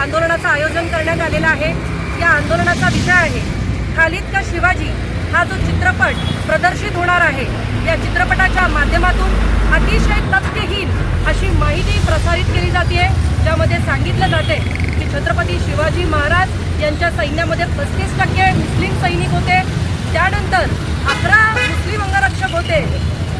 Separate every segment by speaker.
Speaker 1: आंदोलनाचं आयोजन करण्यात आलेलं आहे. या आंदोलनाचा विषय आहे खालिद का शिवाजी हा जो चित्रपट प्रदर्शित होणार आहे या चित्रपटाच्या माध्यमातून अतिशय तथ्यहीन अशी माहिती प्रसारित केली जाते ज्यामध्ये सांगितलं जाते की छत्रपती शिवाजी महाराज यांच्या सैन्यामध्ये पस्तीस टक्के मुस्लिम सैनिक होते. त्यानंतर अकरा मुस्लिम अंगरक्षक होते.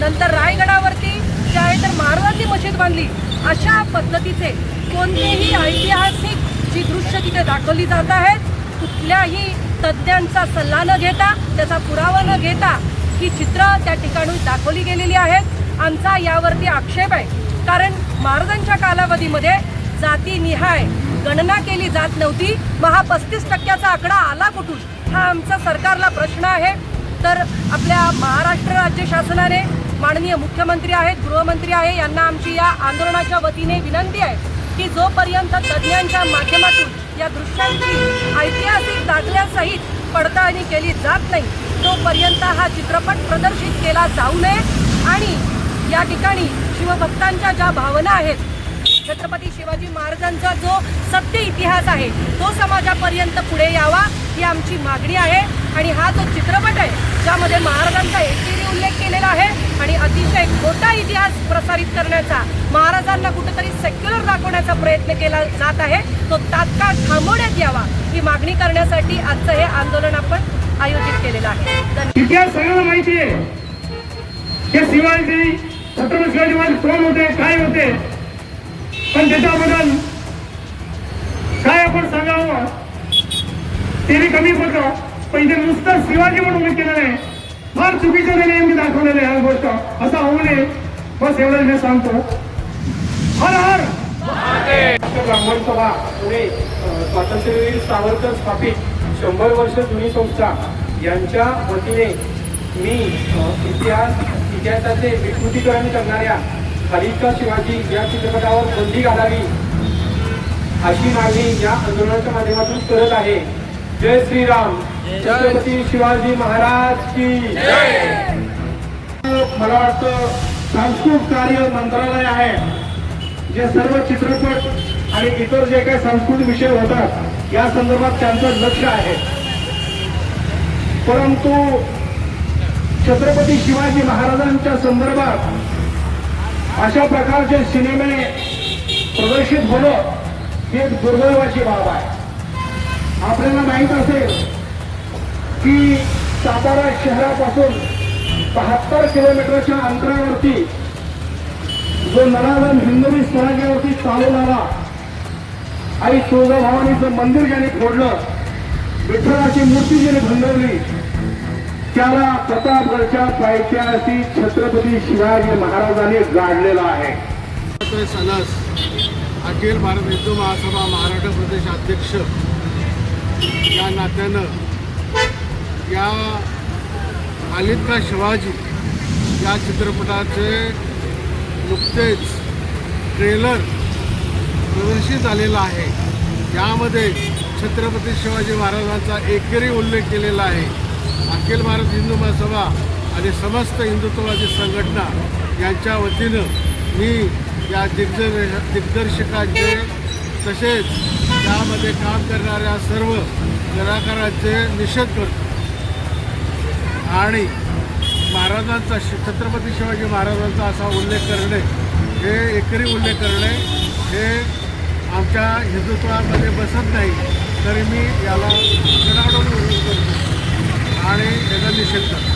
Speaker 1: नंतर रायगडावरती जे आहे तर महाराजांची मशीद बांधली. अशा पद्धतीचे कोणतेही ऐतिहासिक जी दृश्य तिथे दाखवली जात आहेत कुठल्याही तज्ज्ञांचा सल्ला न घेता त्याचा पुरावा न घेता ही चित्र त्या ठिकाणी दाखवली गेलेली आहेत. आमचा यावरती आक्षेप आहे. कारण महाराजांच्या कालावधीमध्ये जातीनिहाय गणना केली जात नव्हती. महा हा पस्तीस टक्क्याचा आकडा आला कुठून? हा आमचा सरकारला प्रश्न आहे. तर आपल्या महाराष्ट्र राज्य शासनाने माननीय मुख्यमंत्री आहेत गृहमंत्री आहे यांना आमची या आंदोलनाच्या वतीने विनंती आहे. की जोपर्यंत तज्ज्ञांच्या माध्यमातून या दृश्यांची ऐतिहासिक दाखल्यासहित पडताळणी केली जात नाही तोपर्यंत हा चित्रपट प्रदर्शित केला जाऊ नये आणि या ठिकाणी शिवभक्तांच्या ज्या भावना आहेत छत्रपती शिवाजी महाराजांचा जो सत्य इतिहास आहे तो समाजापर्यंत पुढे यावा ही आमची मागणी आहे आणि हा जो चित्रपट आहे ज्यामध्ये महाराजांचा एकेरी उल्लेख केलेला आहे आणि अतिशय खोटा इतिहास प्रसारित करण्याचा महाराजांना कुठेतरी सेक्युलर प्रयत्न केला जात आहे. तो तात्काळ थांबवण्यात यावा ही मागणी करण्यासाठी आजचं हे आंदोलन आपण आयोजित केलेलं आहे.
Speaker 2: इतिहास सगळ्यांना माहिती आहे. हे शिवाजी छत्रपती शिवाजी महाराज कोण होते काय होते? पण त्याच्याबद्दल काय आपण सांगावं? ते कमी पडतं पण इथे नुसतं शिवाजी म्हणून उल्लेख केलेलं आहे. फार चुकीचं त्याने नेमकी दाखवलेलं आहे हा गोष्ट. असं होऊ नये. बस एवढं मी सांगतो. हर हर!
Speaker 3: महाराष्ट्र ब्राह्मण सभा पुणे स्वातंत्र्यवीर सावरकर स्थापित शंभर वर्ष जुनी संस्था यांच्या वतीने मी इतिहास इतिहासाचे विकृतीकरण करणाऱ्या हरिका शिवाजी या चित्रपटावर बंदी घालावी अशी मागणी या आंदोलनाच्या माध्यमातून करत आहे. जय श्रीराम. छत्रपती शिवाजी महाराज की
Speaker 2: मला वाटतं सांस्कृतिक कार्य मंत्रालय आहे. जे सर्व चित्रपट आणि इतर जे काही सांस्कृतिक विषय होतात या संदर्भात त्यांचं लक्ष आहे. परंतु छत्रपती शिवाजी महाराजांच्या संदर्भात अशा प्रकारचे सिनेमे प्रदर्शित होणं ही एक दुर्दैवाची बाब आहे. आपल्याला माहीत असेल की सातारा शहरापासून बहात्तर किलोमीटरच्या अंतरावरती जो नराधन हिंदवी स्वराज्यावरती चालवणारा आई तुळजाभवानीचं मंदिर ज्याने फोडलं विठ्ठलाची मूर्ती ज्याने भंडवली त्याला प्रतापगडच्या पायथ्याशी छत्रपती शिवाजी महाराजांनी गाडलेला आहे.
Speaker 4: स्वातंत्र्य अखिल भारत हिंदू महासभा महाराष्ट्र प्रदेश अध्यक्ष या नात्यानं या आलित का शिवाजी या चित्रपटाचे नुकतेच ट्रेलर प्रदर्शित झालेला आहे. यामध्ये छत्रपती शिवाजी महाराजांचा एकेरी उल्लेख केलेला आहे. अखिल भारत हिंदू महासभा आणि समस्त हिंदुत्ववादी संघटना यांच्या वतीनं मी या दिग्दर्श दिग्दर्शकांचे तसेच त्यामध्ये काम करणाऱ्या सर्व कलाकारांचे निषेध करतो. आणि महाराजांचा शि- छत्रपती शिवाजी महाराजांचा असा उल्लेख करणे हे एकरी उल्लेख करणे हे आमच्या हिंदुत्वामध्ये बसत नाही तरी मी याला जनाडून आणि याचा निषेध करतो.